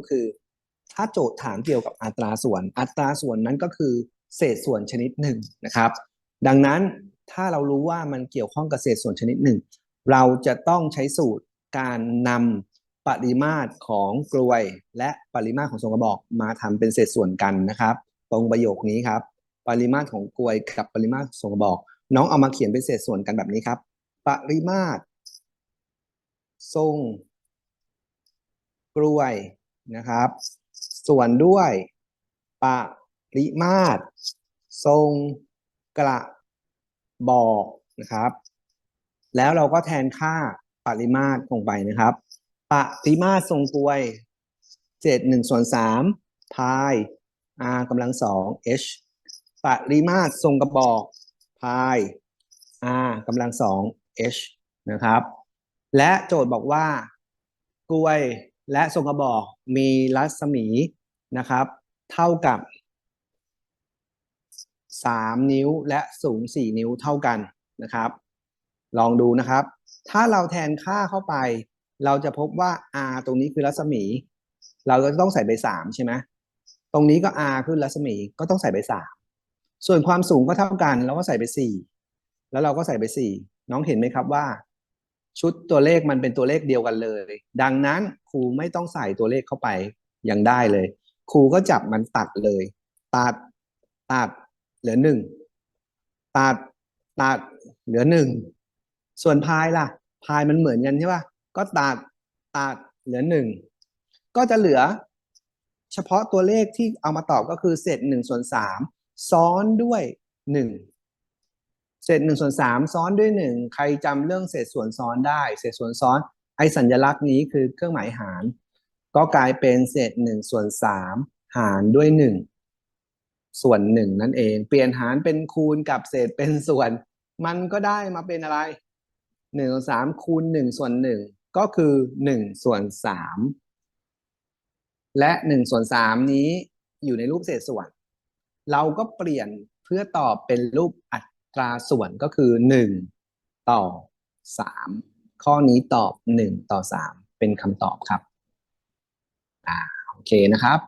็คือ ถ้าโจทย์ถามเกี่ยวกับอัตราส่วน อัตราส่วนนั้นก็คือเศษส่วนชนิดหนึ่งนะครับ ดังนั้นถ้าเรารู้ว่ามันเกี่ยวข้องกับเศษส่วนชนิดหนึ่ง เราจะต้องใช้สูตรการนำปริมาตรของกลวย และปริมาตรของทรงกระบอกมาทำเป็นเศษส่วนกันนะครับ ตรงประโยคนี้ครับ ปริมาตรของกลวยกับปริมาตรทรงกระบอก น้องเอามาเขียนเป็นเศษส่วนกันแบบนี้ครับ ปริมาตรทรงกลวย นะครับ ส่วนด้วยปริมาตร ทรงกระบอกนะครับ แล้วเราก็แทนค่าปริมาตรลงไปนะครับ ปริมาตรทรงกลวยเศษหนึ่งส่วนสามพาย r กำลังสอง h ปริมาตรทรงกระบอกพาย r กำลังสอง h นะครับ และโจทย์บอกว่ากลวย และทรงกระบอกมีรัศมีนะครับ เท่ากับ 3 นิ้วและสูง 4 นิ้วเท่ากันนะครับ ลองดูนะครับ ถ้าเราแทนค่าเข้าไป เราจะพบว่า r ตรงนี้คือรัศมี เราก็ต้องใส่ไป 3 ใช่ไหมตรงนี้ก็ r คือรัศมีก็ต้องใส่ไป 3 ส่วนความสูงก็เท่ากัน เราก็ใส่ไป 4 แล้วเราก็ใส่ไป 4 น้องเห็นไหมครับว่า ชุดตัวเลขมันเป็นตัวเลขเดียวกันเลย ดังนั้นครูไม่ต้องใส่ตัวเลขเข้าไปยังได้เลย ครูก็จับมันตัดเลย ตัดตัดเหลือหนึ่งตัดตัดเหลือหนึ่งส่วนพายล่ะ พายมันเหมือนกันใช่ป่ะก็ตัดตัดเหลือหนึ่งก็จะเหลือ เฉพาะตัวเลขที่เอามาตอบก็คือเศษหนึ่งส่วนสามซ้อนด้วยหนึ่ง เศษหนึ่งส่วนสามซ้อนด้วยหนึ่งใครจำเรื่องเศษส่วนซ้อนได้ เศษส่วนซ้อนไอสัญลักษณ์นี้คือเครื่องหมายหาร ก็กลายเป็นเศษหนึ่งส่วนสามหารด้วยหนึ่งส่วนหนึ่งนั่นเอง เปลี่ยนหารเป็นคูณกับเศษเป็นส่วน มันก็ได้มาเป็นอะไรหนึ่งส่วนสามคูณหนึ่งส่วนหนึ่งก็คือหนึ่งส่วนสามและหนึ่งส่วนสามนี้อยู่ในรูปเศษส่วน เราก็เปลี่ยนเพื่อตอบเป็นรูปอั ตราส่วนก็คือหนึ่งต่อสามข้อนี้ตอบหนึ่งต่อสามเป็นคำตอบครับ อ่า โอเคนะครับ